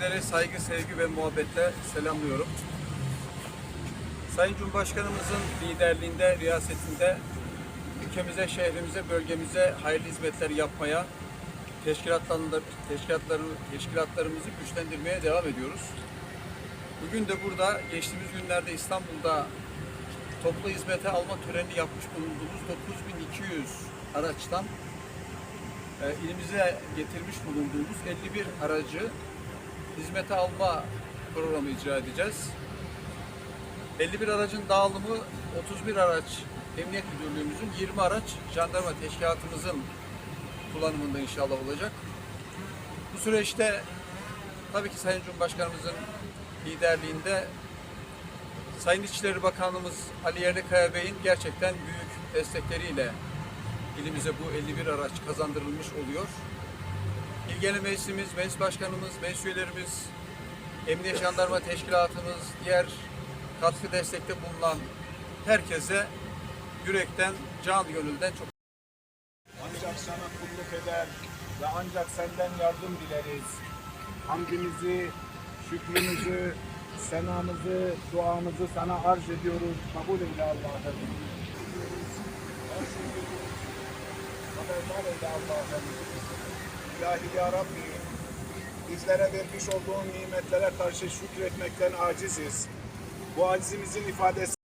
Sizlere saygı, sevgi ve muhabbetle selamlıyorum. Sayın Cumhurbaşkanımızın liderliğinde, riyasetinde ülkemize, şehrimize, bölgemize hayırlı hizmetler yapmaya, teşkilatlarında, teşkilatları, teşkilatlarımızı güçlendirmeye devam ediyoruz. Bugün de burada geçtiğimiz günlerde İstanbul'da toplu hizmete alma töreni yapmış bulunduğumuz 9200 araçtan e, ilimize getirmiş bulunduğumuz 51 aracı hizmete alma programı icra edeceğiz. 51 aracın dağılımı 31 araç Emniyet Müdürlüğümüzün 20 araç jandarma teşkilatımızın kullanımında inşallah olacak. Bu süreçte tabii ki Sayın Cumhurbaşkanımızın liderliğinde Sayın İçişleri Bakanımız Ali Yerlikaya Bey'in gerçekten büyük destekleriyle ilimize bu 51 araç kazandırılmış oluyor. İlgili meclisimiz, meclis başkanımız, meclis üyelerimiz, Emniyet Jandarma Teşkilatımız, diğer katkı destekte bulunan herkese yürekten, can gönülden çok Ancak sana kulluk eder ve ancak senden yardım dileriz. Hamdimizi, şükrümüzü, senamızı, duamızı sana arz ediyoruz. Kabul eyle Allah'ım. Haberdar eyle Allah'ım. İlahi ya Rabbi, bizlere vermiş olduğun nimetlere karşı şükretmekten aciziz. Bu acizimizin ifadesi